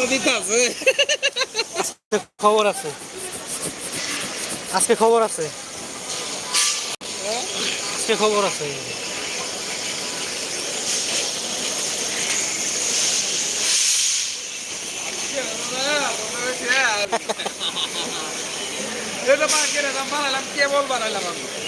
তো দিতে আছে। খবর আছে। আজকে খবর আছে। আজকে খবর আছে। এটা মার্কেট এটা বানালাম কেবল বানালাম আমি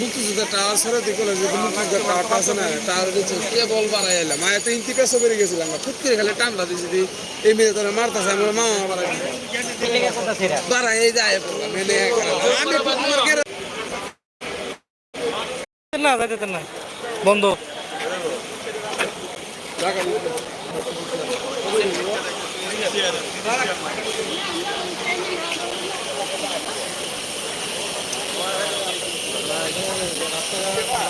মুক্তিযুদ্ধের টাওয়ার ছেড়ে দিকে যে মুক্তিযুদ্ধের টাওয়ারটা আছে না টাওয়ার দিচ্ছে কেবল বাড়াই এলাম মায়ের তো ইন্তি পেছো বেরিয়ে গেছিলাম ফুট করে খালি টানটা দিয়েছি দি এই মেয়ে তোরা মারতাছে, আমার মা বাড়াই বাড়াই এই যায় মার্কেট না যাইতে না। বন্ধ।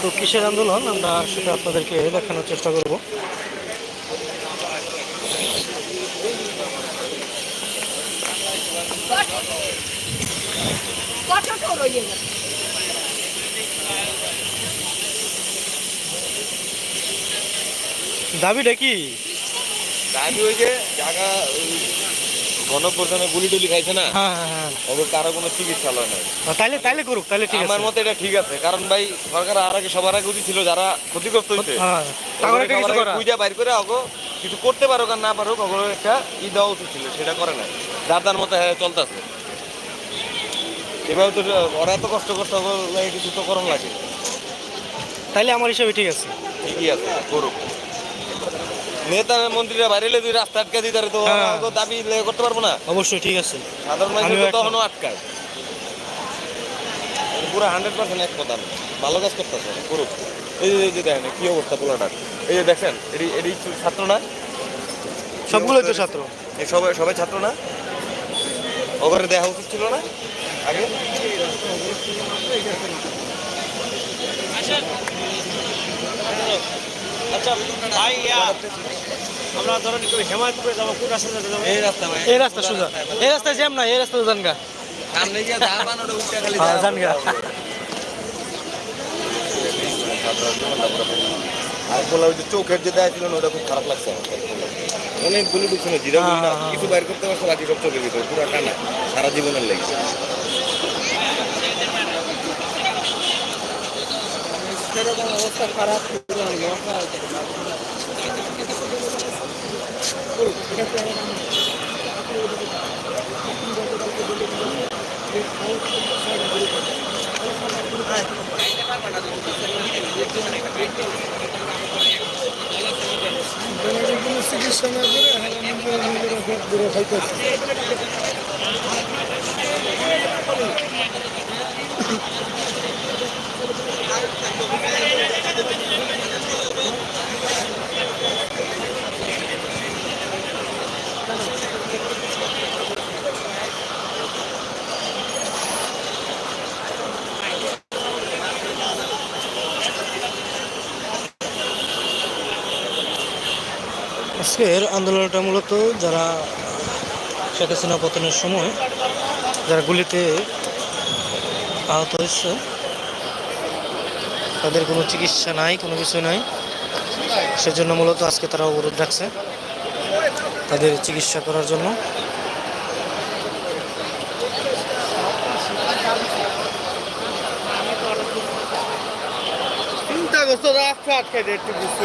তো কিসের আন্দোলন? আমরা সেটা আপনাদেরকে দেখানোর চেষ্টা করব। দাবিটা কি? দাবি ওই যে জায়গা গণপ্রধানে গুলি টুলি খাইছে না? হ্যাঁ হ্যাঁ হ্যাঁ। ওদের কারও কোনো নাই। তাইলে তাইলে করুক তাইলে ঠিক আছে। আমার মতে এটা ঠিক আছে কারণ ভাই সরকার আর আগে সবার আগে উচিত ছিল যারা ক্ষতিগ্রস্ত হয়েছে পূজা বাইর করে কিছু করতে পারো আর না পারো একটা ই দেওয়া উচিত ছিল সেটা করে না যার তার মতো হ্যাঁ চলতেছে। এভাবে তো ওরা এত কষ্ট করতে হবে কিছু তো করণ লাগে। তাইলে আমার হিসাবে ঠিক আছে। ঠিকই আছে করুক। নেতা মন্ত্রীরা বাইরে এলে তুই রাস্তা আটকা দিতে তো হ্যাঁ। তো দাবি করতে পারব না। অবশ্যই ঠিক আছে। সাধারণ মানুষ। তখনও আটকায়। পুরো হান্ড্রেড পার্সেন্ট এক কথা ভালো কাজ করতেছে পুরো। এই যে এই যে দেখেন কি অবস্থা পোলাটার এই যে দেখেন এটি এটি ছাত্র না? সবগুলোই তো ছাত্র। এই সবাই সবাই ছাত্র না? ওভারে দেখা উচিত ছিল না? আগে? আচ্ছা ভাই আমরা ধরেন একটু হেমায়তপুরে যাব কোন রাস্তা যাব? এই রাস্তা ভাই। এই রাস্তা সোজা। এই রাস্তায় জ্যাম না এই রাস্তায় যান গা। সামনে গিয়ে যা বানোটা উঠতে খালি যা। যান গা। আর বলা ওই যে চোখের যে দেয় ছিল ওটা খুব খারাপ লাগছে আমার অনেকগুলো ঢুকছে জিরা হ্যাঁ, না হ্যাঁ, কিছু বাইর করতে পারছে বাকি সব চোখের ভিতরে পুরো টানা সারা জীবনের লেগে অবস্থা খারাপ চিকিৎসা না করে দূরে আজকের আন্দোলনটা মূলত যারা শেখ হাসিনা পতনের সময় যারা গুলিতে আহত হয়েছে, তাদের কোনো চিকিৎসা নাই, কোনো কিছু নাই। সেজন্য মূলত আজকে তারা অবরোধ রাখছে তাদের চিকিৎসা করার জন্য। চিন্তা করছ রাস্তা আটকে একটু বুঝতে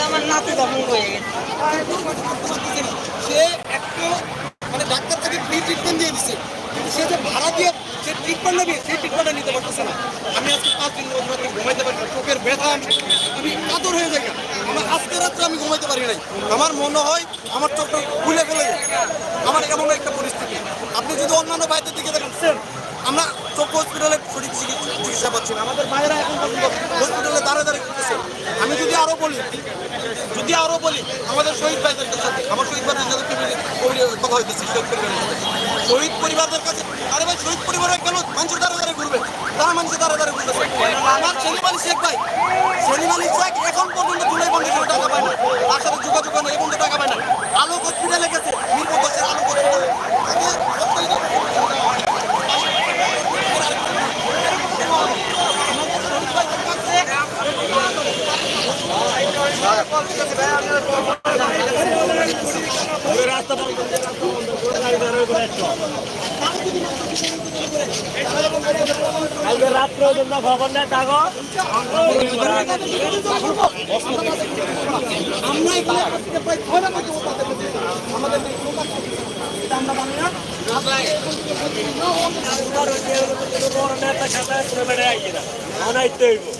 আমার মানে ঘুমাইতে পারি না, চোখের ব্যথা, আমি কাতর হয়ে যাই আমার আজকে আমি ঘুমাইতে পারি আমার মনে হয় আমার চোখটা খুলে ফেলে আমার এমন একটা পরিস্থিতি। আপনি যদি অন্যান্য বাইরের দিকে দেখেন আমরা চোখ হসপিটালে সঠিক চিকিৎসা পাচ্ছি না। আমাদের মায়েরা এখন হসপিটালে দাঁড়ে দাঁড়িয়ে ঘুরতেছে আমি যদি আরও বলি, যদি আরও বলি, আমাদের শহীদ ভাইদের সাথে আমার শহীদ ভাইদের সাথে কথা হইতেছে, শহীদ পরিবারের সাথে। শহীদ পরিবারদের কাছে আরে ভাই, শহীদ পরিবারের কেন মানুষের দাঁড়ে দাঁড়িয়ে ঘুরবে? তারা মানুষের দাঁড়ে দাঁড়িয়ে ঘুরতেছে আমার ছেলে মানুষ শেখ ভাই সেলিম আলী শেখ এখন পর্যন্ত জুলাই ফাউন্ডেশনে টাকা পায় না তার সাথে যোগাযোগ নেই এবং টাকা পায় না আলোক হসপিটালে গেছে মিরপুর দশের আলোক হসপিটালে কালকে রাত্রে জন্য খবর নেই থাকো আমরা লোক আমরা। নেতা সাথে বেড়ে আইছি না অনাইতে হইব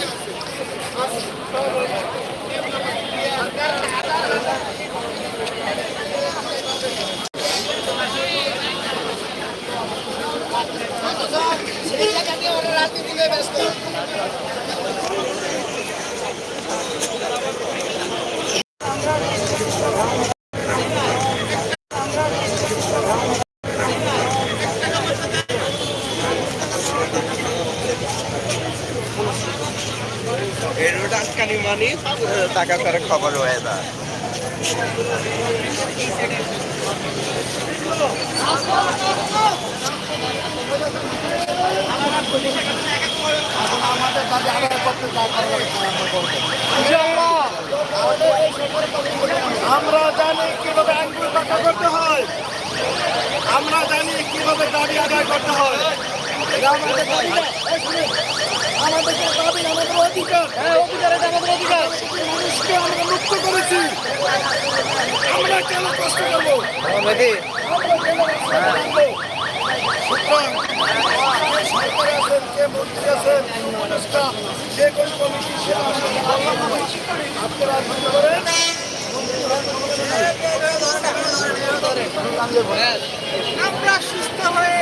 টাকা তার খবর হয়ে আমরা জানি কীভাবে আইনগুলো রক্ষা করতে হয়। আমরা জানি কীভাবে দাবি আদায় করতে হয়। আমাদের দাবি আমাদের অধিকার। হ্যাঁ অধিকার এটা আমাদের অধিকার। মানুষকে আমরা মুক্ত করেছি। কেন কষ্ট করব? যে কোনো কমিটি সে আপনারা সুস্থ হয়ে